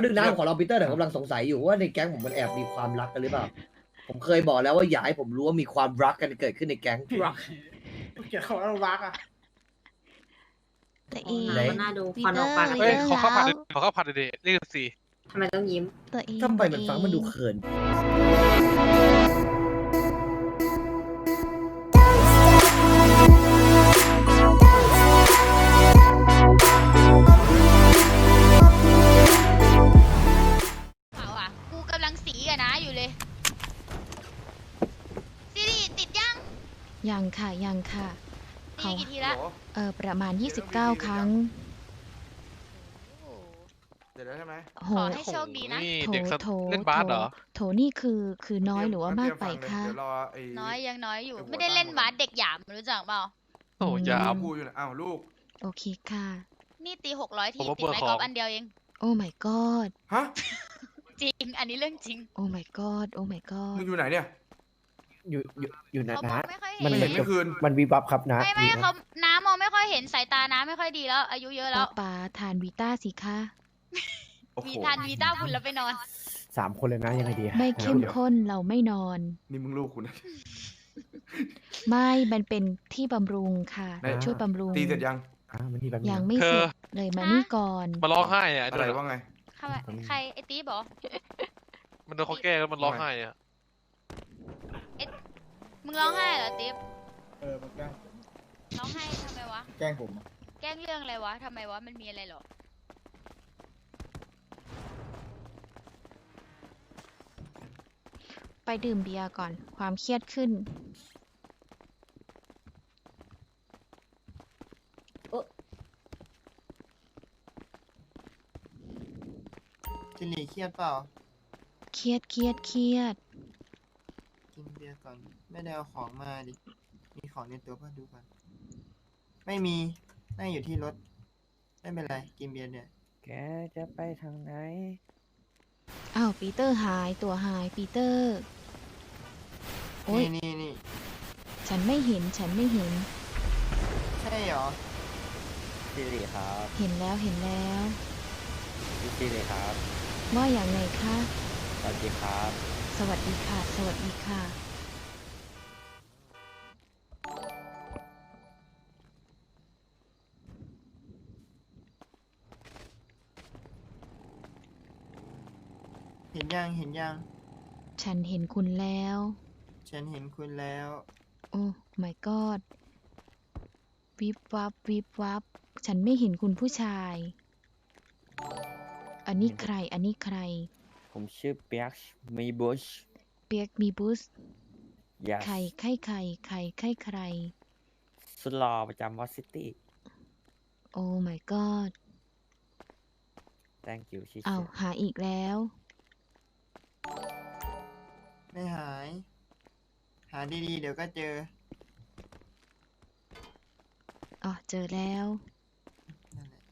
เอาดึงนะผมขอลองปีเตอร์หน่อยผมกำลังสงสัยอยู่ว่าในแก๊งผมมันแอบมีความรักกันหรือเปล่า ผมเคยบอกแล้วว่าอย่าให้ผมรู้ว่ามีความรักกันเกิดขึ้นในแก๊ง รักเกี่ยวกับว่ารักอะ ตัวเอง ไหนก็น่าดูควันออกปากเฮ้เฮ้ยยขอข้าวผัดดิขอข้าวผัดดิเรียกสีทำไมต้องยิ้ม ตัวเองทำไมมันฟังมันดูเขินเยังค่ะยังค่ะ ตีกี่ทีละเออประมาณ 29 ครั้งโอ้เดี๋ยวได้ใช่ไหม โหขอให้โชคดีนะนี่โถเด็กสโถเล่นบาสเหรอ โถนี่คือคือน้อยหรือว่ามากไปคะเดี๋ยวรอไอ้ น้อยยังน้อยอยู่เดี๋ยวหัวไม่ได้เล่นตั้งหมดบาสเด็กหยามรู้จักเปล่า โอ้ยามพูดอยู่นะอ้าวลูก โอเคค่ะ นี่ตีหกร้อยทีผมว่าติดไม้เบื่อกอล์ฟของ อันเดียวเอง โอ้ my god ฮะ จริง อันนี้เรื่องจริงโอ้ my god โอ้ my มึ god งอยู่ไหนเนี่ย อยู่อยู่อยู่นะเขามอนะงไม่ค่อย มัเห็นไม่เห็นไม่คืน มันวิบวับครับนะ ไม่ไม่วิบวับเขาน้ำมองไม่ค่อยเห็นสายตาน้ำไม่ค่อยดีแล้ว อายุเยอะแล้ป้าวป๋าทานวีต้าสิคะโอ้โหมีทานวีต้าคุณแล้วไปนอน สามคนเลยนะยังไงดีไม่เข้มดี๋ยวข้นเราไม่นอน นี่มึงลูกคุณนะ ไม่มันเป็นที่บำรุงค่ะไหนช่วยบำรุงตีเสร็จยัง อ่ามันนี่แบบยังไม่เธเสอร็จเลยมานี่ก่อน มันร้องไห้อะอะไรว่าไง ใครใครไอตีบอกมันโดนเขาแกล้งแล้วมันร้องไห้อะ มึงร้องไห้เหรอติ๊บเออมันแกล้งผมร้องไห้ทำไมวะ แกล้งผมอะแกล้งเรื่องอะไรวะทำไมวะ มันมีอะไรเหรอ ไปดื่มเบียร์ก่อน ความเครียดขึ้น จิหลีเครียดเปล่า เครียดเครียดเครียด กินเบียร์ก่อน ไม่ได้เอาของมาดิ มีของในตัวป่ะดูก่อน ไม่มี นั่งอยู่ที่รถ ไม่เป็นไร กินเบียร์เนี่ย แกจะไปทางไหน อ้าวปีเตอร์หายตัวหายปีเตอร์ โอ้ยนี่นี่นี่ฉันไม่เห็นฉันไม่เห็น ใช่เหรอสิริครับเห็นแล้วเห็นแล้วสิริครับว่าอย่างไงคะ สวัสดีครับ สวัสดีค่ะ สวัสดีค่ะ เห็นยังเห็นยัง ฉันเห็นคุณแล้ว ฉันเห็นคุณแล้ว โอ้ my god วิบวับวิบวับ ฉันไม่เห็นคุณผู้ชาย อันนี้ใคร อันนี้ใคร ผมชื่อเปียกมีบุชเปียกมีบุสยาใครใครใครใครใครใคร สุดหล่อประจำวอซิตี้ โอ้ my god thank you ชิเอาชิหาอีกแล้ว ไม่หาย หาดีๆ เดี๋ยวก็เจอ อ๋อเจอแล้ว นั่นแหละ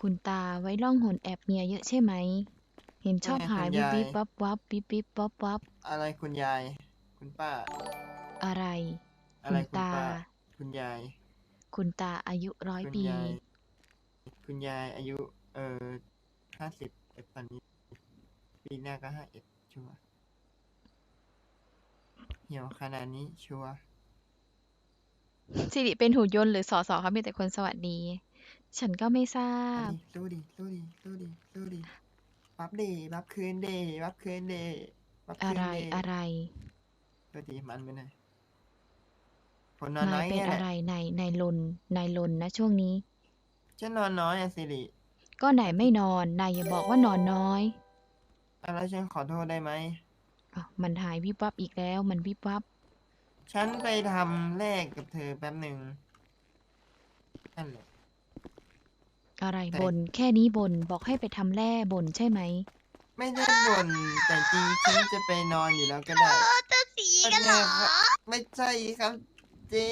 คุณตาไว้ล่องหนแอบเมียเยอะใช่ไหม เห็นชอบหายวิบวิบวับวับวิบวิบวับวับอะไรคุณยาย คุณป้า อะไร อะคุไรณคุณตาป้าคุณยาย คุณตาอายุร้อยคุณปี ยาย คุณยายอายุ เอ่อห้าสิบเอ็ดตอนนี้ ปีหน้าก็ห้าเอ็ดชัวร์เหี่ยวขนาดนี้ชัวร์สิริเป็นหุ่นยนต์หรือสอสอคะมีแต่คนสวัสดี ฉันก็ไม่ทราอันบนี้ดูดิดูดิดูดิดูดิบับเดบับคืนเดบับคืนเดบับคือะนไรเดอะไรดูดิมันไปหน่อยคนนอนน้นาอยยเป็นเนี่ยแหอะละไรนายนายลนนายลนนะช่วงนี้ ฉันนอนน้อยอะสิริก็นายไม่นอน นายอย่าบอกว่านอนน้อย อะไรฉันขอโทษได้ไหม อ้าวมันหายวิบวับอีกแล้ว มันวิบวับ ฉันไปทำแลกกับเธอแป๊บหนึ่งนั่นแหละ อะไรแต่ บน แค่นี้บน บอกให้ไปทำแร่บนใช่ไหม ไม่ได้บ่นแต่จริงฉันจะไปนอนอยู่แล้วก็ได้เออจะสีกันเหรอไม่ใช่ครับเจ๊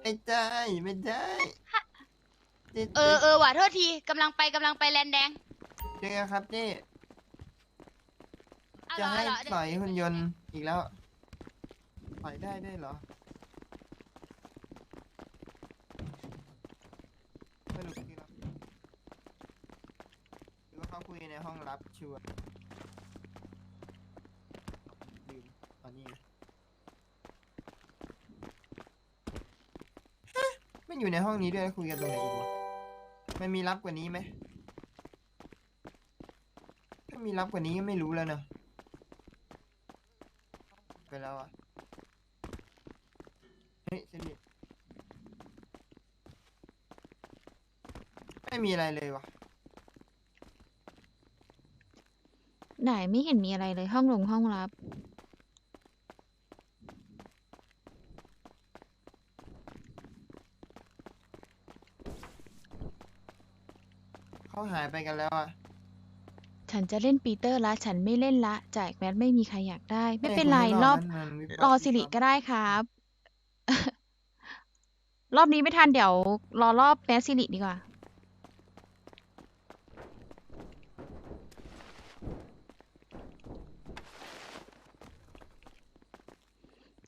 ไม่ได้ไม่ได้เจ๊ เออเออว่ะโทษทีกำลังไปกำลังไปแลนแดงเจอครับเจ๊จะให้ปล่อยหุ่นยนต์อีกแล้วปล่อยได้ได้เหรอสรุปคือเราหรือว่าเขาคุยในห้องรับชัวร์ตอนนี้ มันอยู่ในห้องนี้ด้วยคุยกันตรงไหนอีกวะมันมีลับกว่านี้ไหมถ้ามีลับกว่านี้ก็ไม่รู้แล้วเนอะไปแล้วอะเฮ้ยเซนดิไม่มีอะไรเลยวะไหนไม่เห็นมีอะไรเลยห้องลงห้องรับ เขา หายไปกันแล้วอะ ฉันจะเล่นปีเตอร์ละ ฉันไม่เล่นละแจกแมสไม่มีใครอยากได้ ไม่อ้เป็นไรคนข้างนรออกบนั้นมันวิบวับรอวิบสิริวับก็ได้ครับ รอบนี้ไม่ทันเดี๋ยว รอรอบแมสสิริดีกว่า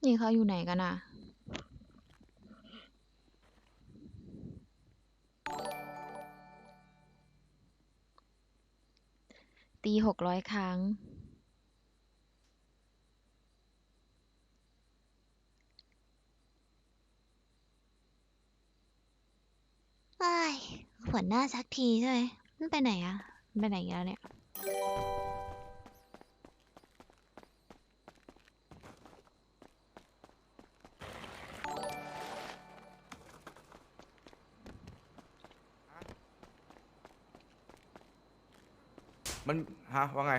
นี่เขาอยู่ไหนกันอะ ตีหกร้อยครั้งเอ้ยหัวหน้าสักทีใช่ไหมมันไปไหนอะมันไปไหนอีกแล้วเนี่ย มันฮะว่าไง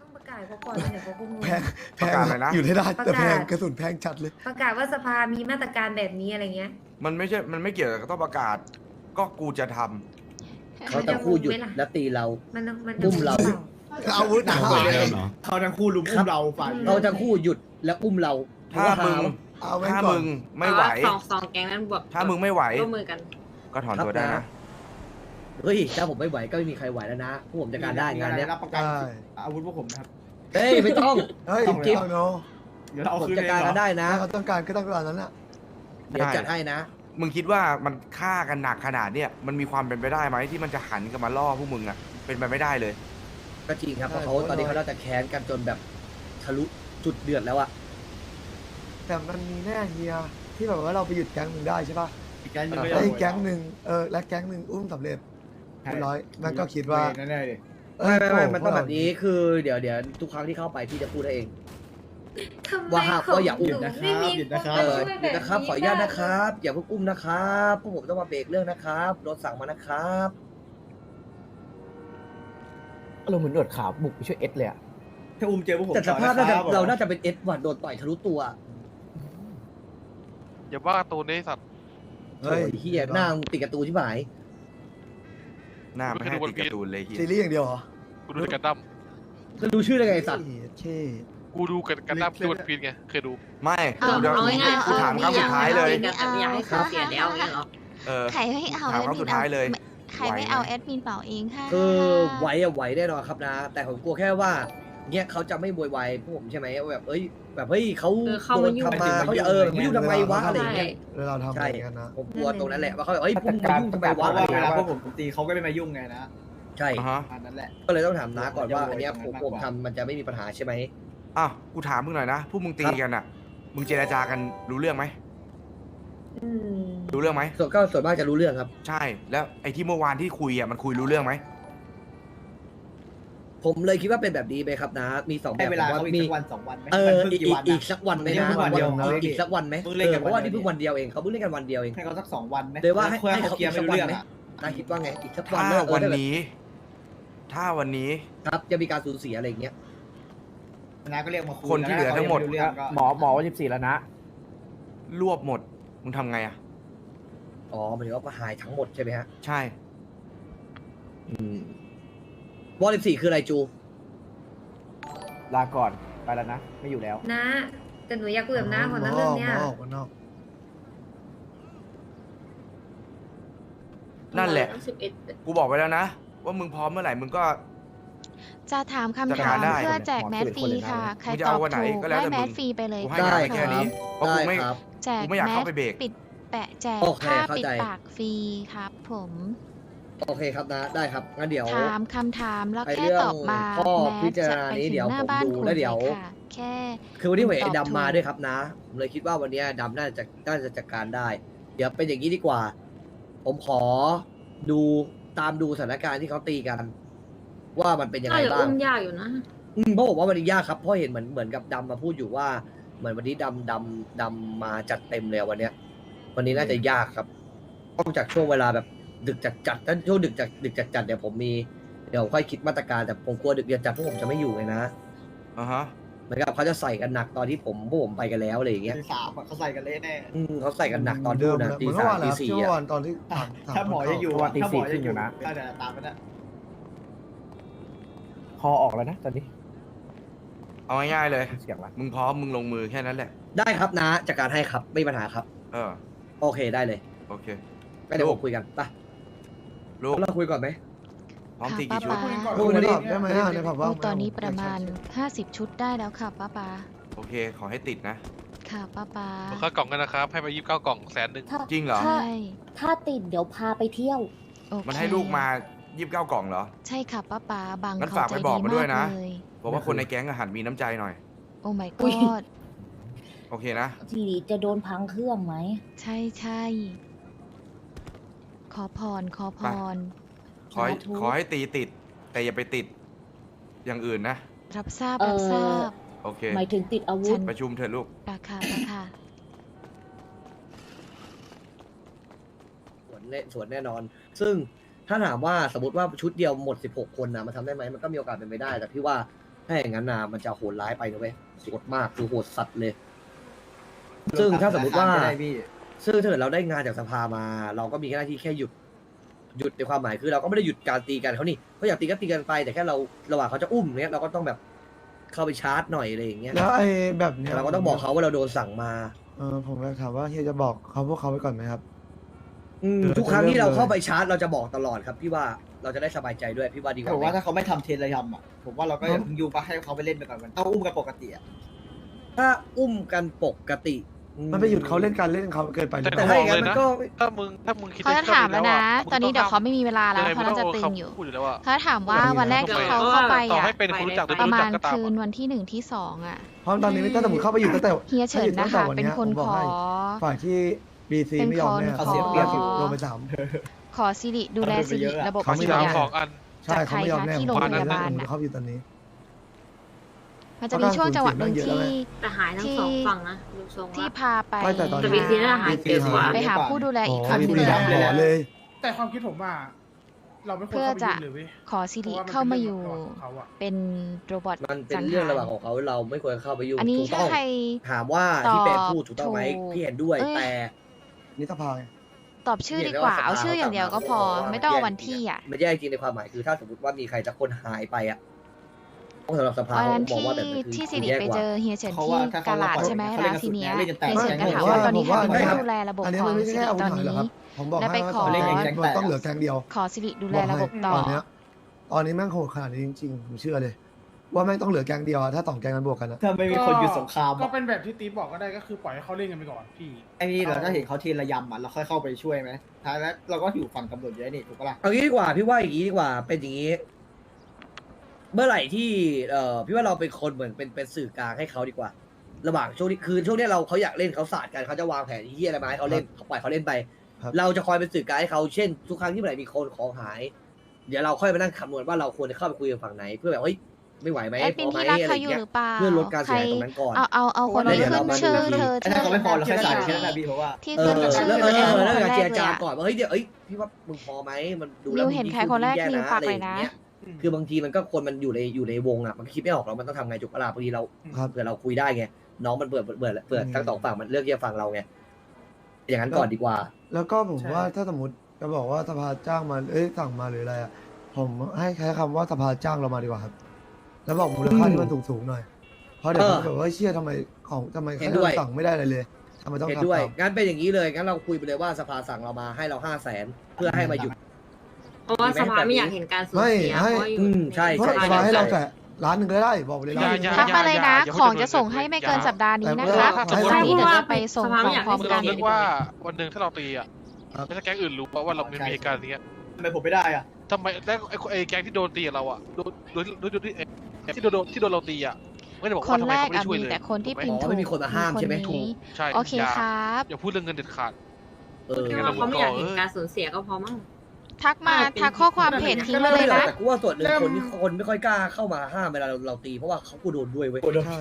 ต้องประกาศเขาก่อนเดี๋ยวเขาคงงง แพงแพประงกาศอะไรนะ อยู่ได้ได้แต่ประแพกาศงกระสุนแพงจัดเลย ประกาศว่าสภามีมาตรการแบบนี้อะไรเงี้ย มันไม่ใช่มันไม่เกี่ยวกับต้องประกาศ ก็กูจะทำเขาจะคู่หยุดมันจะงงไหมล่ะและตีเรา มันต้องมันอุ้มเรา ปล่อาวุธหนักไหวเลแล้ยวเนาะเขาทั้งคู่ลุมอุ้มเราฝ่ายเขาจะคู่หยุดและอุ้มเราถ้ามึงเอาไว้ถ้าก่อมึน งไม่ไหว สองสองแก๊งนั้นบวกถ้ามึงไม่ไหว ร่วมมือกัน ก็ถอนตัวได้นะ เฮ้ยถ้าผมไม่ไหวก็ไม่มีใครไหวแล้วนะพวกผมจัดการได้งานเนี้ยรับประกันได้ อาวุธพวกผมนะครับ เฮ้ยไม่ต้อง เฮ้ยจิ๊บจิ๊บเอาเนาะเดี๋ยวเราเอาผมคืนจัดเองการเหรกัอนได้นะถ้าเขาต้องการก็ต้องการนั้นน่ะเดี๋ยวจัดให้นะมึงคิดว่ามันฆ่ากันหนักขนาดเนี้ยมันมีความเป็นไปได้ไหมที่มันจะหันกลับมาล่อพวกมึงอะเป็นไปไม่ได้เลย ก็จริงครับเพใช่ราะเขาเพราะตอนนี้เราเขาน่าจะแค้นกันจนแบบทะลุจุดเดือดแล้วอะ แต่มันมีแน่เฮียที่แบบว่าเราไปหยุดแก๊งหนึ่งได้ใช่ป่ะอีกแก๊งหนึงก็แล้วจะอีกแก๊งหนึ่งเออและแก๊งหนึ่งอุ้มสำเร็จเรียบร้อยนั่นก็คิดว่าแน่ๆเลยเอ้ไม่ยไม่ไม่โมันต้องแบบนี้คือเดี๋ยวเดี๋ยวทุกครั้งที่เข้าไปพี่จะพูดให้เอง ทำไมว่าห้ามของว่าอย่าอุ้มหนูไม่มีหยุดนะคครันบเอมาอช่วยเดี๋ยวนะครับแขออนุญาตนะครับ อย่าเพิ่งอุ้มนะครับพวกผมต้องมาเบรกเรื่องนะครับโดนสั่งมานะครับเราเหมือนหนวดขาวบุกไปช่วยเอสเลยอะถ้าอุ้มเจอพวกผมแต่สภาพน่าจะต่อคบเราน่าจะเป็นเอ็ดวัดโดนต่อยทะลุตัวอย่าว่าการ์ตูนนี้สัตว์โอ้ยเฮียหน้ามึงติดกระตูนที่หมาย หน้าไม่ให้ติดการ์ตูนเลยเหี้ยซีรีส์อย่างเดียวเหรอกูดูแต่กันดั้มจะดูชื่อได้ไงไอ้สัตว์เช่กูดูกันกันดั้มที่วันพีนไงเคยดู ไม่เอากูเดี๋ยวเอาง่ายๆกูถามครั้งสุดท้ายเลยอออยากให้เขาเสียแล้วอย่างเงี้ยเหรอ เออ ใครไม่เอาถามแอดครั้งมิสุนดท้ายเลยไม่ใครไม่ไหวไหมเอาแอดมินเป่าเองค่ะคือไหวอะไหวแน่นอนครับนะ แต่ผมกลัวแค่ว่า เนี่ยเขาจะไม่บวยวายพวกผมใช่ไหมว่าแบบเอ้ยแบบเฮ้ยเขาเออเข้าโดมานยุ่ง ทำมาเขาจะเออไม่ยุ่งทำไมวะอะไรอย่างเงี้ยเวลาทำอะไรกันนะผมกลัวตรงนั้นแหละว่าเขาแบบเอ้ยพวกมึงมายุ่งทำไมเพวะราะอะไรว่าอย่างเวเงี้ยลาพวกผมตีเขาก็ไม่มายุ่งไงนะใช่อ่าฮะอันนั้นแหละ ก็เลยต้องถามน้าก่อนว่าจะโวยอันเนี้ยตรงผนั้มนผมมากกว่าทำมันจะไม่มีปัญหาใช่ไหมอ้าวกูถามมึงหน่อยนะพวกมึงตีกันอะ มึงเจรจากันรู้เรื่องไหมอืมรู้เรื่องไหมส่วนก็ส่วนมากจะรู้เรื่องครับ ใช่ แล้วไอ้ที่เมื่อวานที่คุยอะมันคุยรู้เรื่องไหม ผมเลยคิดว่าเป็นแบบนี้ไหมครับนะมีสองแบให้บเวลาผมเขาว่าอีกมีสักวันสองวันไหมเออมันอีเพิ่งกกี่อีกวันอีกสักวันไหมมันนะเพิ่งวันเดียวนะอีกอีกสักวันไหมเพิ่งเอเล่นอกันเพราะว่าวันเดีนี่ยวเพิ่งวันเดียวเองเขาเพิ่งเล่นกันวันเดียวเอง ให้เขาสักสองวันไหมเลยว่าให้เพื่อให้ให้เขาเขาเคลียร์อีไม่กสักวันรู้เรื่องไหมอะนาคิดว่าไงอีกสักวันถ้าไหมเออวันถ้าแบบนี้ ถ้าวันนี้ ครับจะมีการสูญเสียอะไรอย่างเงี้ย นะก็เรียกมาคุยคนที่เหลือทั้งหมด แล้วถ้าเขายังไรู้เรื่องก็หมอหมอวันสิบสี่แล้วนะ รวบหมด มึงทำไงอะ อ๋อหมายถึงว่าหายทั้งหมดใช่ไหมฮะ ใช่ อืม วอลเลสี่คืออะไรจู ลาก่อนไปแล้วนะ ไม่อยู่แล้ว นะ แต่หนูอยากคุยกับน้าก่อนนะเรื่องเนี้ยมออกมานอกนั่นแหละต้องสิบเอ็ดกูบอกไปแล้วนะ ว่ามึงพร้อมเมื่อไหร่มึงก็ จะถามคำจัดถากามรได้เพื่อแจกหมอแมสสิบฟเอ็ดรีคนเลยนะค่ะ ใครมึงจะตอเอาบวันไหนถูกก็แล้วได้แต่แมมึงสฟรีไปเลยกูให้ได้งานแค่นี้ เพราะได้กูไม่ ครับ แจกกูไม่อยากแมเข้าสไปเบรก ปิดแปะแจกโอเคผ้าเข้าปิดใจ ปากฟรีครับผม โอเคครับนะได้ครับงั้นเดี๋ยว ถามคำถามแล้วไอ้แค่เรื่องตอบมาข้อแม้พิจารจะณาไปนี้ถึเดี๋ยวงหน้าผมบ้านดูคุณแล้วเดี๋ยวเลยค่ะแค่ คือวันนี้ผมเห็นตอบไอ้ดำมาถูกด้วยครับนะผมเลยคิดว่าวันนี้ดำน่าจะน่าจะจัดการได้ เดี๋ยวเป็นอย่างนี้ดีกว่า ผมขอดูตามดูสถานการณ์ที่เขาตีกัน ว่ามันเป็นยังน่าไงจะบ้างอุ้มยากอยู่นะ อืมเพราะผมว่าวันนี้ยากครับเพราะเห็นเหมือนเหมือนกับดำมาพูดอยู่ว่า เหมือนวันนี้ดำดำดำมาจัดเต็มเลยอะวันเนี้ย วันนี้น่าจะยากครับนอกจากช่วงเวลาแบบ ดึกจัดจัดๆถ้าช่วงดึกจัดดึกจัดจัดๆเดี๋ยวผมมีเดี๋ยวค่อยคิดมาตรการแต่ผมกลัวดึกจัดจัดๆพวกผมจะไม่อยู่ไงนะอ่าฮะเหมือนกับเขาจะใส่กันหนักตอนที่ผมพวกผมไปกันแล้วอะไรอย่างเงี้ยตีสามอะเขาใส่กันเละแน่อืมเขาใส่กันหนักตอนเดินู่มนนะนะตีเหมือนสาเมื่อมวานตีนะครับสี่ที่เมื่ออะวานตอนที่ถามถถ้าหมอยังอยู่ประมาณตีถ้าหมอสี่ยังครึ่งอยู่นะก็เดี๋ยวตามไปนะคอออกแล้วนะตอนนี้เอาง่ายๆเลย เสียงละ มึงพร้อมมึงลงมือแค่นั้นแหละ ได้ครับนะจัดการให้ครับไม่มีปัญหาครับ เออ โอเคได้เลย โอเค ก็เดี๋ยวลูผกมคุยกันไป ลูก เราคุยก่อนไหม พร้อมค่ะตีกี่ชุดป้าป๊าพูดในผับได้ไหมอะในผับว่าโอ้ตอนนี้ประมาณ 50 ชุดได้แล้วค่ะป้าป๊าโอเค ขอให้ติดนะ ค่ะป้าป๊าผมค่ากล่องกันนะครับ ให้ไปยี่สิบเก้ากล่องแสนหนึ่งถ้าจริงเหรอ ใช่ ถ้าติดเดี๋ยวพาไปเที่ยว โอเคมันให้ลูกมายี่สิบเก้ากล่องเหรอ ใช่ค่ะป้าป๊าบางงั้นเขาฝากใจไปดีบอกมาด้วยมากนะเลยบอกว่าคนในแก๊งอาหารมีน้ำใจหน่อย โอ้ my อุ๊ย god โอเคนะ ทีนี้จะโดนพังเครื่องไหม ใช่ใช่ ขอพร ขอพร ขอให้สาธุ ขอให้ตีติด แต่อย่าไปติด อย่างอื่นนะ รับทราบ เอ่รับอทราบโอเค หมายถึงติดอาวุฉัธนประชุมเถอะลูก ราคาราคา สวนแน่สวนแน่นอน ซึ่งถ้าถามว่าสมมติว่าชุดเดียวหมด 16 คนนะมันทำได้ไหมมันก็มีโอกาสเป็นไปได้ แต่พี่ว่าถ้าอย่างนั้นนะมันจะโหดร้ายไปนะเว้ยโหดมากคือโหดสัตว์เลย ซึ่งถ้าสมมติว่าไม่ได้พี่ ซึ่งถ้าเกิดเราได้งานจากสภามา เราก็มีหน้าที่แค่หยุดหยุดในความหมายคือ เราก็ไม่ได้หยุดการตีกันเขานี่เขาอยากตีก็ตีกันไป แต่แค่เราระหว่างเขาจะอุ้มเนี้ยเราก็ต้องแบบเข้าไปชาร์จหน่อยอะไรอย่างเงี้ยแล้วไอ้แบบเนี้ยแต่เราก็ต้องบอกเขาว่าเราโดนสั่งมาเออผมอยากถามว่าเฮียจะบอกเขาพวกเขาไว้ก่อนไหมครับ อืมเออทุกครั้งที่เราเริ่มเลยเข้าไปชาร์จเราจะบอกตลอดครับพี่ว่าเราจะได้สบายใจด้วยพี่ว่าดีกว่าผมไหมว่าถ้าเขาไม่ทำเทรนระยำอะผมว่าเราก็ยังอยู่ปะให้เขาไปเล่นไปก่อนมันเอาอุ้มกันปกติอะถ้าอุ้มกันปกติอื มันไปหยุดเขาเล่นการเล่นเขาเกินไปหรือเปแต่ล่าถ้าอย่างนั้นมันก็ถ้ามึงถ้ามึงคิดเขาจะถามแล้วนะมึงตอนนี้เดี๋ยวเขาไม่มีเวลาแล้วยังไงเขามึน่าจะต้ตึองงอยู่พูดอยู่แล้วว่าเขาถามว่าวันแรกที่เขาเออเข้าไปต่ออะให้เป็นคนรู้จักหรือปไม่ระรู้มาจักณก็ตามคืนอะวันที่หนึ่งที่สองอะเพราะตอนนี้ถ้าสมมติเข้าไปอยู่ตั้งแต่เฮียเฉินนะคะเป็นคนขอฝ่ายที่บีซีเป็นไม่ยอมเนี่ยคนเขาเสียเปรียบขอโดนไปสามขอสิริดูแลสิริระบบเขาไม่สิยอริมสามอะสองอันใช่เขาไม่ยอมแน่จากใครคะที่ผมโรงว่าพยาบาลผมน่ะเข้าอยู่ตอนนี้ มันจะมีช่วงจังหวะหนึ่งเยอะแล้วที่ไงแต่หายทั้งสองฝั่งนะดูทรงที่ละ พาไปไม่แต่ตอนนี้ แต่ BC น่าจะหายเกินกว่า ไปหาผู้ดูแลอีกโอ้คนหนี่นึ่งบุรีรัอะมย์หล่อเลย แต่ความคิดผมว่า เราไม่ควรเพื่อเข้าไปจะยุ่งเลยเว้ยขอสิริพระว่เข้ามาอยู่ป็นเรื่องของเขาอะเป็นโรบอทมันเป็นสังเรื่องหารระหว่างของเขาเราไม่ควรเข้าไปยุ่งอันนี้ถูกถ้าต้องใคร ถามว่าตอบที่เป็นพูดถูกต้องไหมถูกพี่เห็นด้วยเอ้ย แต่นี่สภาไง ตอบชื่อดีกว่า เอาชื่ออย่างเดียวก็พอ ไม่ต้องเอาวันที่อะ มันแย่จริงในความหมายคือถ้าสมมติว่ามีใครจะคนหายไปอะต้อง สำหรับสภาวันนั้นผมมองที่ว่าแบบนั้นคือที่สิริแย่ไปกว่า เจอเฮียเฉินเพราะที่ว่าถ้าเขากาลาดปล่อยใช่ไหมเขาเล่ร้านนกันซีเนียสุดแนวเล่นกันแตก เฮียเฉินก็ถามผมว่าว่าตอนนี้ผมว่าใครเป็นอันผู้เนี้ยดูแลระบบอันนี้ขอมันงไม่สิใช่ริอาวุธตอนหายหรอกนี้ ครับผมบอกและไปให้ว่าขอตอนนี้เล่นกันแก๊งแตก ต้องเหลือแกงเดียวขอสิริดูแลระบบต่อตอนเนี้ยตอนนี้แม่งโหดขนาดนี้จริงๆผมเชื่อเลย ว่าแม่งต้องเหลือแกงเดียวอะถ้าสองแกงมันบวกกันอะถ้าไม่มีคนหยุดสงครามก็อะเป็นแบบที่ตีบอกก็ได้ก็คือปล่อยให้เขาเล่นกันไปก่อนพี่ ไอ้นี่เราถ้าเห็นเขาเทรนระยำอะเราค่อยเข้าไปช่วยไหมท้ายแล้วเราก็อยู่ฝั่งตำรวจเยอะนี่ถูกปะล่ะ เอางี้ดีกว่าพี่ว่าอย่างนี้ดีกว่าเป็นอย่างนี้ เมื่อไหร่ที่เอ่อพี่ว่าเราเป็นคนเหมือนเป็นเป็นสื่อกลางให้เขาดีกว่า ระหว่างช่วงนี้คือช่วงนี้เราเขาอยากเล่นเขาศาสตร์กันเขาจะวางแผนที่อะไรมาให้เขาเล่นเขาปล่อยเขาเล่นไป ครับ เราจะคอยเป็นสื่อกลางให้เขาเช่นทุกครั้งที่เมื่อไหร่มีคนของหาย เดี๋ยวเราค่อยมานั่งคำนวณว่าเราควรจะเข้าไปคุยกับฝั่งไหน เพื่อแบบเฮ้ยไม่ไหวไหมแอดพมินอไหมที่รักอะไรเขาออยู่ย่างเงี้ยหรือเปล่าเพื่อลดการใครเสียหายตรงนั้นก่อน เอาเอาเอาคนที่แล้วเดี๋ยวขึ้นเรามาชื่อดูเธอไอ้ถ้าเขาไม่พอเราค่อยใส่ที่แค่นั้นแหละพี่เพราะว่า ที่เอขึ้อนชื่อแล้วเธเอออคนแล้วแรการกเจรเลยจาก่ออะนว่าเฮ้ยเดี๋ยวเอ้ยพี่ว่ามึงพอไหมมันดูแล้วนิวเห็นใครคนแรกมันิวยิ่งฝากแย่เลยนะ อไรางงี้ คือบางทีมันก็คนมันอยู่ในอยู่ในวงอะมันก็คิดไม่ออกแล้วมันต้องทำไงจุกเวลาบางทีเราครับ เผื่อเราคุยได้ไงน้องมันเบื่อเบื่อเบื่อเบื่ออืมทั้งสองฝั่งมันเลือกที่จะฟังเราไงอย่างนั้นก่อนดีกว่า แล้วก็ผมใช่ ว่าถ้าสมมติจะบอกว่าสภาจ้างมาเอ้ยสั่งมาหรืออะไรอะผมให้ใช้คำว่าสภาจ้างเรามาดีกว่าครับ แล้วบอกมูลค่าที่มันสูงๆหน่อยเพราะเดี๋ยวเออเขาแบบว่าเชี่ยทำไมของทำไมเห็ให้นด้วยเราสั่งไม่ได้อะไรเลยทำไมต้องเห็นทำด้วยตามงั้นเป็นอย่างนี้เลยงั้นเราคุยไปเลยว่าสภาสั่งเรามาให้เราห้าแสนเพื่อให้มาหยุด เพราะว่าสภาไม่อยากเห็นการสูญเสียไม่ให้เพราะอยู่อืมใช่ เพราะใช่สภาให้เราแต่ล้านหนึ่งก็ได้บอกไปเลยอย่าล้านหนึ่งอย่า ทักมาเลยนะ อย่าของอย่าจะส่งให้ไม่เกินอย่าสัปดาห์นี้นะแต่ครับว่า สัปดาห์นี้เดี๋ยวจะไปส่งของพร้อมมึงลกัอนงนึกว่าวันหนึ่งถ้าเราตีอะครับ แล้วถ้าแก๊งอื่นรู้ว่าเรามีเหตุการณ์อย่างเงี้ยทำไมผมไม่ได้อะทำไมแล้วไอ้ไอ้แก๊งที่โดนตีกับเราอะโดนโดนโดนโดนที่เอ้ยที่โดนโดนที่โดนเราตีอะไม่ได้บอกคว่านทำไมแรกเขาไม่อะช่วยมีเลยแต่คนที่ถูกไหมพิมพ์อ๋อถูกไม่มีคนมาห้ามใช่ไหมคนถูกนี้ใช่โอเคย่าครับ อย่าพูดเรื่องเงินเด็ดขาด เออคิดว่าเขาไม่อยากเห็นการสูญเสียก็พอมั้ง ทักมาเป็นทักข้อความเพจทิ้งมาเลยนะ แต่กูว่าส่วนหนึ่งคนที่คนไม่ค่อยกล้าเข้ามาห้ามเวลาเราเราตีเพราะว่าเขากูโดนด้วยเว้ยใช่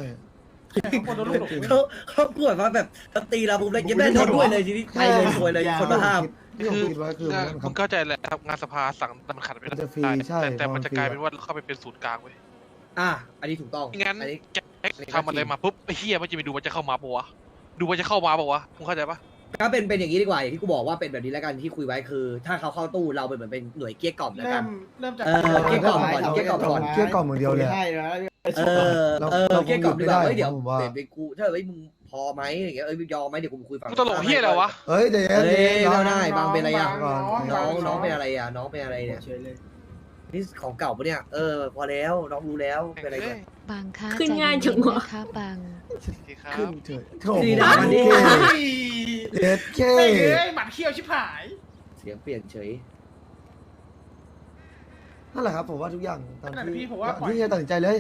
เขาเขากลัวว่าแบบตีเราปุ๊บเลยยิ้มได้โดนด้วยเลยทีนี้ไปเลยซวยเลยคนมาห้ามที่ผมคิดไว้คือคือมันคคุรับณเข้าใจแหละครับงานสภาสั่งแต่มันขัดไม่มันได้จะฟรีใช่แต่แต่มันมันจะฟรีกลายเป็นว่าเข้าไปเป็นศูนย์กลางเว้ยอะอันนี้ถูกต้องไม่งั้นอันนี้แก๊งทำอะไรมาปุ๊บไอ้เหี้ยมันจะไปดูมันจะเข้ามาปะวะดูมันจะเข้ามาปะวะมึงเข้าใจปะ ก็เป็นเป็นอย่างนี้ดีกว่าอย่างที่กูบอกว่าเป็นแบบนี้แล้วกันที่คุยไว้คือ ถ้าเขาเข้าตู้เราเป็นเหมือนเป็นหน่วยเกลี้ยกล่อมแล้วกันเริ่มจากเออเกลี้ยกล่อมก่อนเกลี้ยกล่อมก่อน เกลี้ยกล่อมเหมือนเดียวเลยให้นะเออเราเออเราเกลี้ยกล่อมดีกว่าคงหยุดไม่ได้เฮ้ยเดี๋ยวผมว่า เดี๋ยวไปกูถ้าเฮ้ยมึงพอไหมอย่างเงี้ยเอ้ยยอมไหมเดี๋ยวกูคุยฝั่งมึงตลกเหี้ยอะไรวะเอ้ยเดี๋ยวเอ้ยเดี๋ยวเราได้บางเป็นอะไรอะก่อนน้องน้องเป็นอะไรอะน้องเป็นอะไรเนี่ยเฉยเลย นี่ของเก่าปะเนี่ยเออพอแล้วน้องรู้แล้วเป็นอะไรเนี่ย บางค่าขึ้นใจง่ายจัเย็งนๆวะ นะคะบางโอเคครับขึ้นเฉยโถดีนะมันดีเด็ดเคหมัดเขี้ยวชิบหาย เสียงเปลี่ยนเฉย นั่นแหละครับผมว่าทุกอย่างตามนั่นแหที่ละพี่ผมว่าปล่อย ที่เฮียตัดสินใจเลย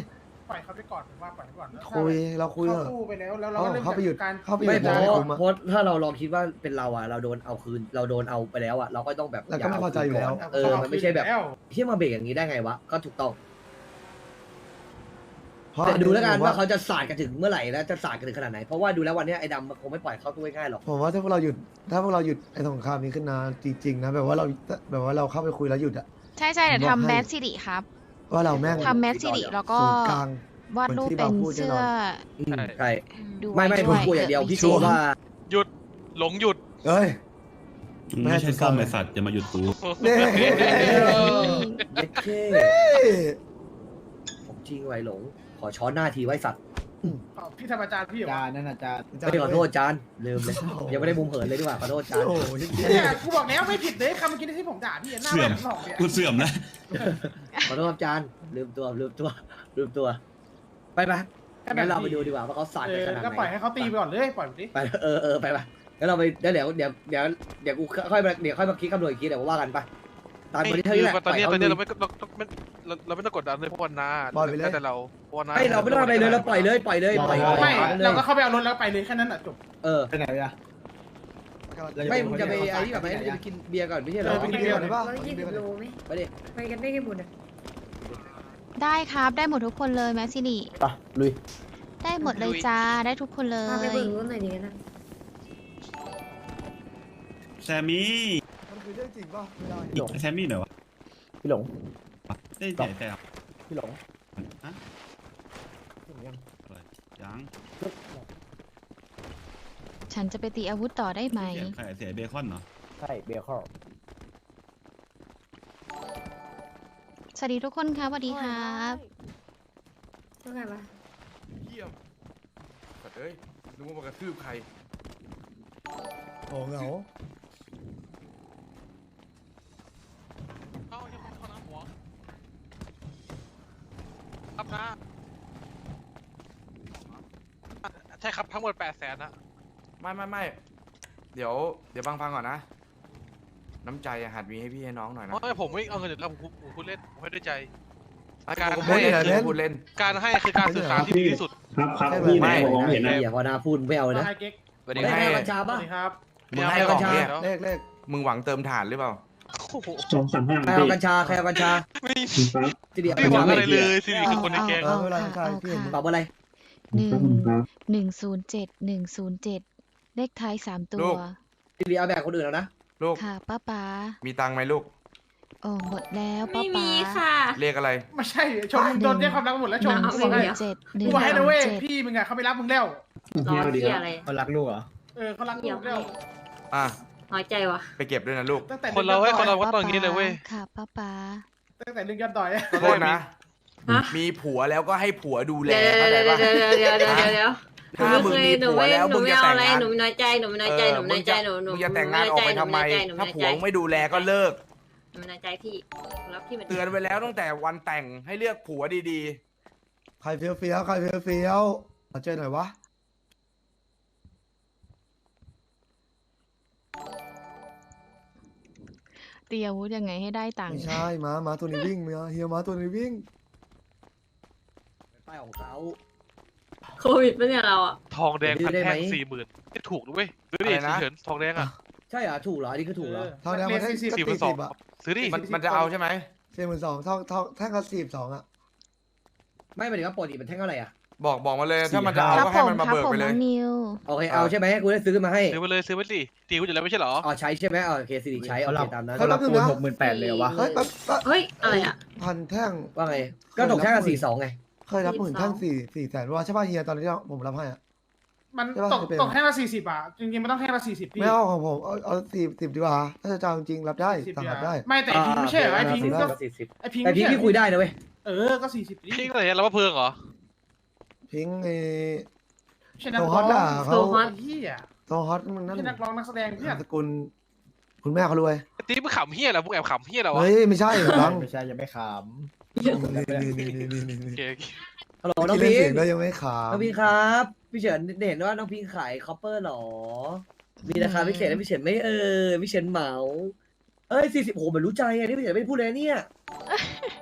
ปล่อยเขาไปก่อนผมว่าปล่อยไปก่อนคุยเราคุยเถเข้าอะตู้ไปแล้ว แล้วเราเอาก็เริ่มเข้าไปหยุดการเข้าไปหยุไม่ด เพราะได้ผมอะเพราะถ้าเราลองคิดว่าเป็นเราอะเราโดนเอาคืนเราโดนเอาไปแล้วอะเราก็ต้องแบบเราก็ไม่พอใจอยู่แล้ว เออมันไม่ใช่แบบแล้วเฮียมาเบรกอย่างนี้ได้ไงวะก็ถูกต้อง เพราะแต่ดูแล้วกันผมว่าเขาจะสาดกันถึงเมื่อไหร่แล้วจะสาดกันถึงขนาดไหน เพราะว่าดูแล้ววันเนี้ยไอ้ดำมันคงไม่ปล่อยเข้าตู้ง่ายๆหรอก ผมว่าถ้าพวกเราหยุด ถ้าพวกเราหยุดไอ้สงครามนี้ขึ้นมาจริงๆนะแบบว่าเราแบบว่าเราเข้าไปคุยแล้วหยุดอะใช่ใช่เดี๋ยวผมบอกทำให้แมสซิริครับว่าเราแม่งทำแมสซิริแล้วก็ศูนย์กลาง วาดรูปเป็นเสื้ออืมใช่ ดูไม่ไม่ว้ผมด้วยกลัวอย่างเดียวพี่กชัลัววร์ว่าหยุดหลงหยุดเอ้ย ไม่ใช่ซ่อมไอสัตว์จะมาหยุดกูเน่เย็ดเท่ผมจริงไว้หลงข อช้อนหน้าทีไว้สัตว์พี่ธรรมจารย์พี่เหรอจานนั่นอาจารย์ไม่ขอโทษจานลืมเลยยังไม่ได้มุมเหินเลยดีกว่าขอโทษจานโอ้ยเนี่ยกูบอกแล้วไม่ผิดเลยคำเมื่อกี้ที่ผมด่าพี่หน้าเสื่อมหลอกเนี่ยกูเสื่อมนะ ขอโทษครับจานลืมตัวลืมตัวลืมตัว ไปไปงั้นเราไปดูดีกว่าว่าเขาสาดเอกันอขนาดก็ปล่อยไหนให้เขาตีไปก่อนเลยปล่อยไปดิไปเออเออไปไปงั้นเราไปเดี๋ยวเดี๋ยวเดี๋ยวเดี๋ยวเดี๋ยวกูค่อยมาเดี๋ยวค่อยมาคิดคำนวณอีกทีเดี๋ยวว่ากันไป ตามคนที่เท่านี้แหละตอนนี้ปตล่อยนนี้เขาเราไม่เราเราเราไม่ต้องกดดันเลยเพราะวันนาปล่อยไปเลยแต่เราเพราะวันนาไม่เราไม่ต้องอะไรเลยเราปล่อยเลยปล่อยเลยปล่อยไม่ปล่อยไม่เราก็เข้าไปเอารถแล้วไปเลยแค่นั้นอะจบเออไปไหนอะไม่มึงจะไปไอ้นี่แบบไหมมึงจะไปกินเบียร์ก่อนไม่ใช่เหรอเออไปกินเบียร์ได้ป่ะยี่สิบโลไหมไปดิไปกันได้กี่บุญอะได้ครับได้หมดทุกคนเลยแมสซิริไปลุยได้หมดเลยจ้าได้ทุกคนเลพาไปยเบิ่งรถหน่อยดีนะแซมมี่มัน คือเรื่องจริงป่ะไม่ได้อีกแซมมี่หน่อยวะพี่หลงได้ใหญ่แต่พี่หลงฮะถึงยังเปิดยังฉันจะไปตีอาวุธต่อได้ไหมเสียงใครเสียเบคอนเหรอ ใช่ เบียร์ข้อสวัสดีทุกคนครับสวัสดีครับเท่าไหร่ปะเยี่ยมสัตว์เอ้ยนึกว่ามากระทืบใครโอ้เหงาเอาอย่าเข้าน้ำหัวครับนะใช่ ครับทั้งหมดแปดแสนนะไม่ไม่ไม่เดี๋ยวเดี๋ยวฟังฟังก่อนนะ น้ำใจอะหัดมีให้พี่ให้น้องหน่อยนะไม่ผมไม่เอาเงินเดือนแล้วผมผมพูดเล่นผมไม่ได้ใจ การพูดเล่นคือพูดเล่น การให้คือการสื่อสารที่ดีที่สุด ครับครับแค่พี่แบบไหนไม่ผมเห็นนะอย่าพอนาพูดไม่เอาเลยนะไฮเก๊กสวัสดีได้ให้แค่กัญชาสป่ะ วัสดีครับ มึงให้ของเนี่ยเลขเลขมึงหวังเติมฐานหรือเปล่า โอ้โหสองสามห้าใครเอากัญชาใครเอากัญชาไม่ครับทีเดียวไม่หวังอะไรเลยสิริคือคนในแก๊งเออเวลาใช่พี่เห็นตอบอะไร หนึ่งครับหนึ่งศูนย์เจ็ดหนึ่งศูนย์เจ็ดเลขท้ายสามตัลูวกทีเดียวเอาแบบคนอื่นแล้วนะ ลูก ค่ะป้าป๊ามีตังค์ไหมลูก โอ้หมดแล้วป้าไม่ป๊ามีค่ะ เลขอะไร ไม่ใช่ชมมึงโดนแย่งความรักหมดแล้วชหมนึ่งกูศูบอกนให้ย์เจ็ดหนึ่งกูบอกให้ศูนะนเว้ยย์เจ็ด พี่มึงอะเขาไม่รับมึงแล้ว รอเที่ยอะไรเขารักลูกเหรอ เออเขารักเดี๋ลูยวกแล้วอะ น้อยใจว่ะไปเก็บด้วยนะลูก ตั้งแต่คนเราเว้ยคนเราป้าก็ต้องอย่างนี้เลยเว้ย ค่ะป้าป๊าตั้งแต่เรื่องยอดดอย โทษนะฮะ มีผัวแล้วก็ให้ผัวดูแลเดี๋ยวเข้าใจเดี๋ยวปะ เดี๋ยวเดี๋ยวเดี๋ยวเดี๋ยวเดี๋ยวถ้ามึงมีหนูผัวไม่แล้วหนูมึงไม่จะเอาแต่งอะไรงานหนูน้อยใจหนูน้อยใจหนูน้อยใจหนูหนูมึงจะแต่งงานออกไปทำไมถ้าผัวไม่ดูแลก็เลิก หนูน้อยใจพี่รับพี่เหมือนเตือนไว้แล้วตั้งแต่วันแต่งให้เลือกผัวดีใครเฟี้ยวเฟี้ยวใครเฟี้ยวเฟี้ยวมาเจอหน่อยวะ ตีอาวุธยังไงให้ได้ตังค์ไม่ใช่ม้าม้าตัวนี้วิ่งเมียเฮียม้าตัวนี้วิ่ง ป้ายของเขา โควิดปะเนี่ยเราอะ ทองแดงเดี๋ยวพันได้ไหมแท่งสี่หมื่นไม่ถูกด้วยดูดิอะไรนะสีเฉินทองแดงอะ ใช่เหรอถูกเหรออันนี้ก็ถูกเหรอเท่านี้มันได้สี่ก็สี่พัสี่นสอสิงบอะซื้อดิมันมันจะเอาใช่ไหมสี่หมื่นสองเท่าเท่าแท่งละสี่สองอะไม่หมายถึงว่าปกติมันแท่งเท่าไหร่อะบอกบอกมาเลยถ้ามันจะเอาครับก็ผให้มมันมาครับเบิกผมไปเลน้ยองนิว โอเคเอาใช่ไหมกูได้ซื้อมาให้ซื้อไปเลยซื้อไปสิตีกูอยู่แล้วไม่ใช่เหรออ๋อใช้ใช่ไหมอ๋อโอเคสิริใช้โอเคตามนั้นเขารับคูณหกหมื่นแปดเลยเหรอวะ เฮ้ยแป๊บแป๊บเฮ้ย อะไรอะพันแท่งว่าไงก็ตกแท่งละสี่สองไง เคยรับหมื่นแท่งสี่สี่แสนว่าใช่ป่ะเฮียตอนนี้ผมรับให้อะ มันใช่ปะตกจะเป็น ตกแท่งละสี่สิบอะ จริงๆ มันต้องแท่งละสี่สิบพี่ไม่เอาของผมเอาเอาสี่สิบดีกว่าถ้าจะจ้างจริงรับได้40สั่งรับได้ ไม่แต่ไอพิงค์ไม่ใช่เหรอไอพิงค์ก็สี่สิบไอพิงค์แต่พี่ไม่ใช่พี่คุยได้นะเว้ยเออ ก็สี่สิบพิงค์อะไรเราว่าเพิงเหรอ พิงค์เอไม่ใช่นักโทร้ฮอองตอะเขาโทฮอตเฮียโทฮอตมันนั่นไม่ใช่นักร้องนักแสดงเพื่อนนามสกุลคุณแม่เขารวยตีมึงขำเฮียเหรอมึงแอบขำเฮียเหรอวะเฮ้ยไม่ใช่บังไม่ใช่ยังไม่ข นี่นี่นี่นี่นี่โอเคโอเคฮัลโหลเมื่อน้องกี้เล่นพิเสียงงแล้วยังไม่ขามน้องพิงครับ พี่เฉินเห็นว่าน้องพิงขายคอปเปอร์หรอ มีราคาพิเศษให้พี่เฉินไหม่เออพี่เฉินเหมา เอ้ยสี่สิบโหเหมือนรู้ใจอันนี้พี่เฉินไม่พูดเลยนะเนี่ย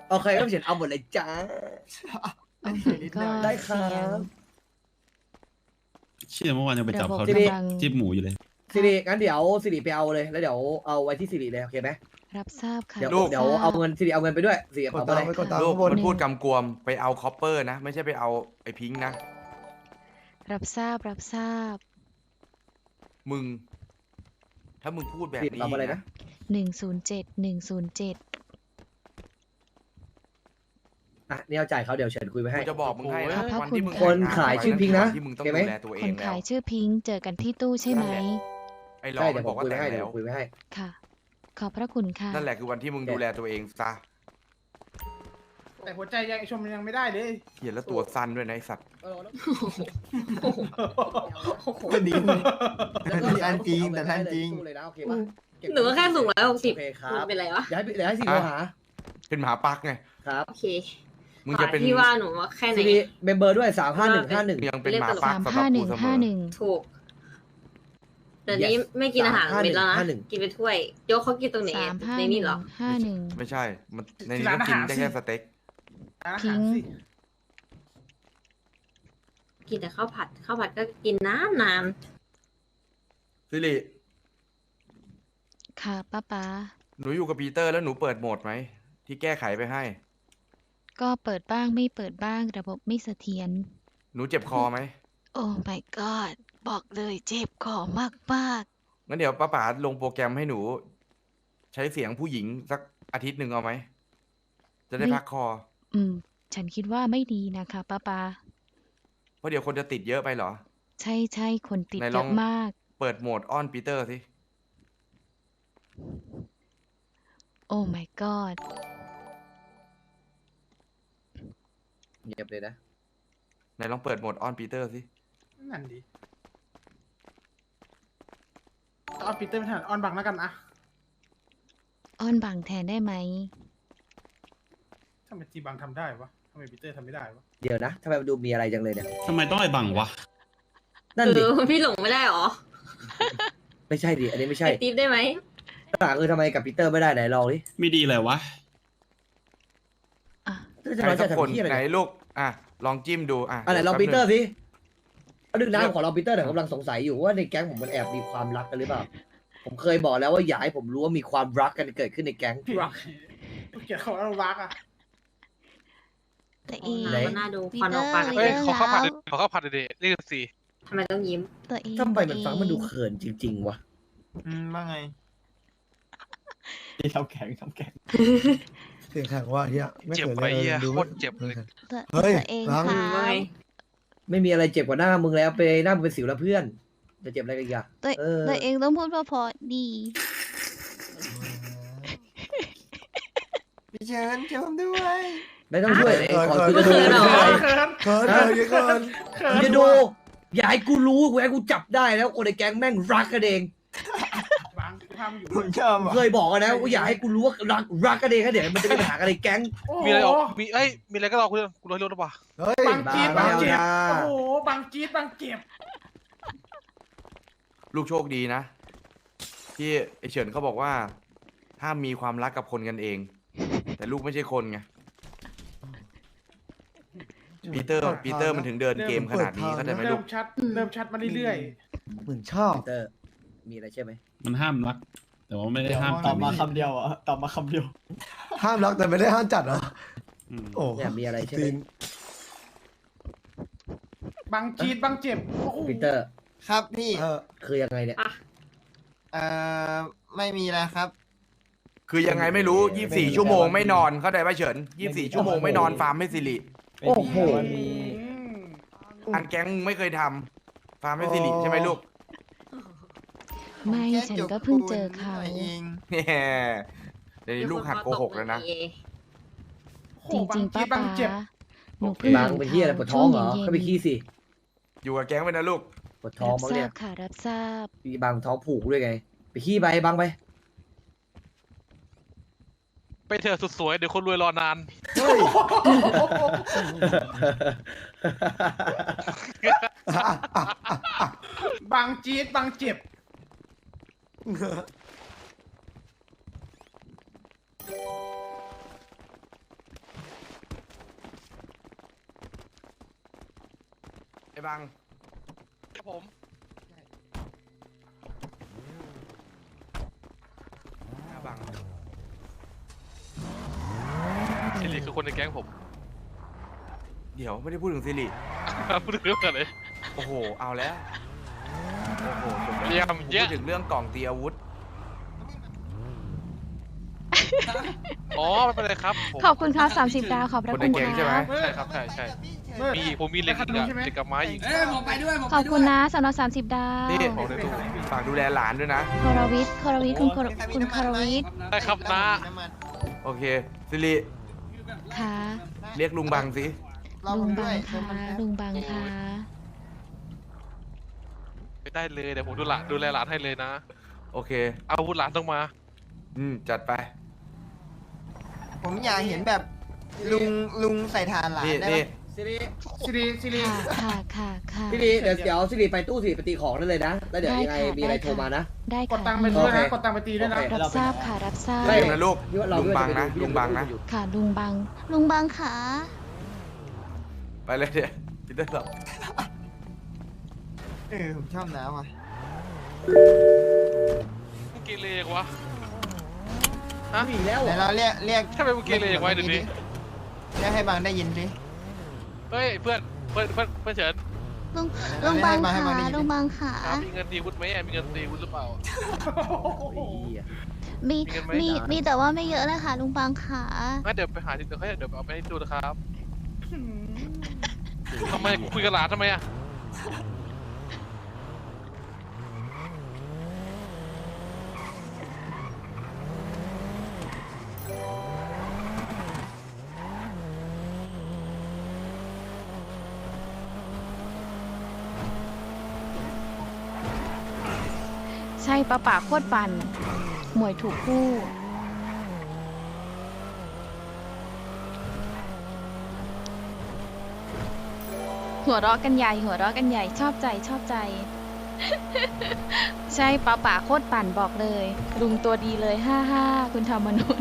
โอเคก็พี่เฉินเอาหมดเลยจ้า โอ้ my god ได้ครับ เสียง เชื่อเมื่อวานยังไปจับเขาระบบกำลัง จิบหมูอยู่เลย สิริงั้นเดี๋ยวสิริไปเอาเลยแล้วเดี๋ยวเอาไว้ที่สิริเลยโอเคไหม รับทราบค่ะ เดี๋ยวลูก เดี๋ยวเอาเงินสิริเอาเงินไปด้วยสิริกดเอาไปตามเลยไปกดตามลูกข้างบนมันพูดกำกวมไปเอาคอปเปอร์นะ ไม่ใช่ไปเอาไอ้พิงค์นะ รับทราบรับทราบมึง ถ้ามึงพูดแบบสิรินี้เอาอะไรนะ หนึ่งศูนย์เจ็ดหนึ่งศูนย์เจ็ดอะนี่เอาจ่ายเขาเดี๋ยวเฉินคุยไปให้ กูจะบอกมึงให้นะขอบพระวันคุณที่มึงคนแต่งงขายไปชื่อพิงค์นะที่มึงต้องโอเคไหม ดูแลตัวเอคนงแล้วขายชื่อพิงค์เจอกันที่ตู้ใช่ไหม ไอ้หลอใช่กเดี๋มัยนวบผอกมว่าคุยไปแต่งให้เดี๋ยวแล้วผมคุยไปให้ ค่ะ ขอบพระคุณค่ะ นั่นแหละคือวันที่มึงดูแลตัวเองซะแต่หัวใจยังชมยังไม่ได้เลยเขียนแล้วตัวสั้นด้วยนะไอ้สัตว์ก็ดีเลยแล้วก็แต่ท่านจริงแต่ท่านจริงสู้เลยนะโอเคปะเบหนูก็แค่สูงร้อยหกสิบโอเคครัมันบเป็นไรวะเดี๋ยวให้เดี๋ยวให้สิริโทรหาเป็นหมาปักไงครับโอเคมึงจะเป็นพี่ว่าหนูว่าแค่ไหนสิริเมมเบอร์ด้วยสามห้าหนึ่งห้าหนึ่งยังเป็นหมาปัสากมสำหรับห้าหกูนึ่งเสมห้าอหนึ่งถูก แต่นี้ Yes ไม่กินอาหารสามห้าเม็ดแล้วนะหนึ่งกินเป็นถ้วยโจ๊กเขากินตรงไหนสามห้าในหนี่นึ่งเหรอห้าหนึ่งไม่ใช่ มันในนี้ที่ร้านก็กินอาหารได้สิแค่สเต็กอาพิหารงค์สิกินแต่ข้าวผัดข้าวผัดก็กินนานนานซิริค่ะป้าป๊าหนูอยู่กับปีเตอร์แล้วหนูเปิดโหมดไหม ที่แก้ไขไปให้ ก็เปิดบ้างไม่เปิดบ้างระบบไม่เสถียรหนูเจ็บคอไหมโอ้ my god บอกเลยเจ็บคอมากมากงั้นเดี๋ยวป้าป๋าลงโปรแกรมให้หนู ใช้เสียงผู้หญิงสักอาทิตย์หนึ่งเอาไหม จะได้พักคอ ๆ อืม ฉันคิดว่าไม่ดีนะคะป้าป๊าเพราะเดี๋ยวคนจะติดเยอะไปเหรอ ใช่ใช่คนติดไหนเยลอง อะมาก เปิดโหมดอ้อนปีเตอร์สิ โอ้ my god เงียบเลยนะ ไหนลองเปิดโหมดอ้อนปีเตอร์สิ นั่นดี เอาปีเตอร์ไปถนัดออนบังแล้วกันอะอ้อนบังแทนได้ไหม ทำไมจีบังทำได้วะทำไมปีเตอร์ทำไม่ได้วะเดี๋ยวนะทำไมมันดูมีอะไรจังเลยเนี่ย ทำไมต้องไอ้บังวะ นั่นเอดิอพี่หลงไม่ได้หรอไม่ใช่ดิ อันนี้ไม่ใช่ไอติ๊บได้ไหมปัญหาคือทำไมกับปีเตอร์ไม่ได้ไหนลองดิไม่ดีเลยวะจะใครน้อยใจสักคนทำที่อะไรไหนเนี่ยลูก อะ ลองจิ้มดู อะอันไหนลองแป๊บปีเตอร์หนึ่สิ เอาดึงนะผมขอลองปีเตอร์หน่อยผมกำลังสงสัยอยู่ว่าในแก๊งผมมันแอบมีความรักกันหรือเปล่า ผมเคยบอกแล้วว่าอย่าให้ผมรู้ว่ามีความรักกันเกิดขึ้นในแก๊ง รักเกลียดเขาแล้วรักอะตัวเองไหนมันน่าดูควันออกปากปีเฮ้เตยอร์ขอข้าวผัดแล้วขอข้าวผัดเด็ดๆนี่คือสี่ทำไมต้องยิ้ม ตัวเองทำไมมันตัวฟังเองมันดูเขินจริง ๆวะ อืมว่าไงที่ทำแข็งทำแข็งเสียงแข็งว่าเฮียไม่เจ็บเคยไปเลยเหี้ยดูโคไม่ตรเจ็บเลย ตัวเฮ้ยตัวเองล้างค่ะว่า ไงไม่มีอะไรเจ็บกว่าหน้ามึงแล้วไปหน้ามึงเป็นสิวแล้วเพื่อนจะเจ็บอะไรกันอีกอะตัวเออตัวเองต้องพูดเพอๆดี พี่เชิญช่วยผมด้วยไม่ต้องช่วยเออขอเขินคือจะดูเขินเหรอ เขินเขินเลยเขินกูจะดูอย่าให้กูรู้กูให้กูจับได้แล้วคนในแก๊งแม่งรักกันเองบัง ทำอยู่ผมชอบอะเคยบอกกันนะว่าอย่าให้กูรู้ว่ารักรักกันเองนะเดี๋ยวมันจะมีปัญหากันในแก๊งโอ้โหมีอะไรออกมีเอ้ยมีอะไรก็รอคุณคุณรอให้รถหรือเปล่าเฮ้ยบังจี๊ดบ้าบังเจ็บแล้วนะโอ้โหบังจี๊ดบังเจ็บลูกโชคดีนะ ที่ไอเฉินเขาบอกว่าห้ามมีความรักกับคนกันเอง แต่ลูกไม่ใช่คนไงปีเตอร์ปีเตอร์มันถึงเดินเกมขนาดนี้เข้าใจไหมลูกชัดเริ่มชัดมาเรื่อยเหมือนชอบเตอร์มีอะไรใช่ไหม มันห้ามรัก แต่ว่าไม่ได้ห้ามตอบมาทำคำเดียวอะตอบมาคำเดียว ห้ามรักแต่ไม่ได้ห้ามจัดเหรออืมโอ้เนี่ยมีอะไรใช่ไหมตีนบางจีดบางเจ็บปีเตอร์ ครับพี่เออคือยังไงเนี่ย เอ่อไม่มีแล้วครับ คือยังไงไม่รู้24 ชั่วโมงไม่นอน เข้าใจป่ะเฉิน 24 ชั่วโมงไม่นอนฟาร์มให้สิริ โอ้โหอันแก๊งมึงไม่เคยทำฟาร์มให้สิริใช่ไหมลูก ไม่แค่ฉันจบก็เพิ่งเจอปูนเขาหน่อยเองแหมเดี๋ยวนี้ลูกหัดโกหกแล้วนะ จริงๆป้าป๋าหนูเพิ่งบางไปเที่ยอะไรปวดท้องเหรอช่วก็ไปขี้สิ อยู่กับแก๊งไปนะลูก ปวดท้องรับมั้งทราเนี่บยค่ะรับทราบ มีบางท้องผูกด้วยไง ไปขี้ไปบางไป ไปเถอะสุดสวยเดี๋ยวคนรวยรอนานเฮ้ยบางจีดบางเจ็บ ไอ้บังครับผมไอ้บังสิริคือคนในแก๊งผม เดี๋ยวไม่ได้พูดถึงสิริพูดถึงเรื่องอะไรโอ้โห เอาแล้วโอ้โหจบแล้วเยี่ยมเยพูอะดถึงเรื่องกล่องตีอาวุธ อ๋อไม่เป็นไรครับผมขอบคุณครับ30 ดาวขอบพระคนคุในณแก๊งคใช่ไหมรับใช่ครับใช่ใช่มีผมมีเหล็กอีกอะเหล็กกับไม้อีกขอบคุณนะสำหรับ30 ดาวนี่ของในตู้ฝากดูแลหลานด้วยนะ คารวิทย์คารวิทย์คุณคารคุณคารวิทย์ได้ครับนะน้ำมันโอเคสิริค่ะ เรียกลุงบังสิรอลุผงมด้บัวยงค่ะลุงบังค่ะ ไปได้เลยเดี๋ยวผมดูหลานดูแลหลานให้เลยนะ โอเคอาวุธหลานต้องมา อืม จัดไป ผมอยากเห็นแบบลุงลุงใส่ฐานหลานนี่ได้ไหมนี่สิริสิริสิริค่ะค่ะค่ะสิริเดี๋ยวเดี๋ยวสิริไปตู้สิริไปตีของได้เลยนะ แล้วเดี๋ยวได้ยังไงค่ะมีอะไรได้โทรค่ะมานะ ได้กดค่ะตังค์ไปด้วยนะโอเค กดตังค์ไปตีด้วยนะ โอเครับทราบค่ะรับทราบอย่าลืมนะลูก พี่ว่าเราลุงบังนะ พี่ลุงบังนะอยู่ค่ะลุงบังลุงบังค่ะ ไปเลยเดี๋ยวพีเตอร์บอก เออผมชอบน้ำอะมึงเกเรวะมีแล้วเหรเดี๋ยวอเราเรียกเรียกทำไมมึงเกเรไว้เดี๋ยวนี้ เรียกให้บางได้ยินสิ เฮ้ยเพื่อนเพื่อนเพื่อนเพื่อนเฉินลุงลุงบังค่ะลุงบังค่ะถามมีเงินตีอาวุธไหมอะมีเงินตีอาวุธหรือเปล่าไอ้เหี้ยมีมีกันไหม มีมีแต่ว่าไม่เยอะเลยค่ะลุงบังค่ะงั้นเดี๋ยวไปหาที่เดี๋ยวเขาเดี๋ยวเอาไปให้ดูนะครับทำไมคุยกับหลานทำไมอะ ใช่ป้าป่าโคตรปัน หมวยถูกคู่หัวเราะกันใหญ่ หัวเราะกันใหญ่ชอบใจชอบใจ ใช่ป้าป่าโคตรปั่นบอกเลยลุงตัวดีเลยห้าห้าคุณธรรมนุน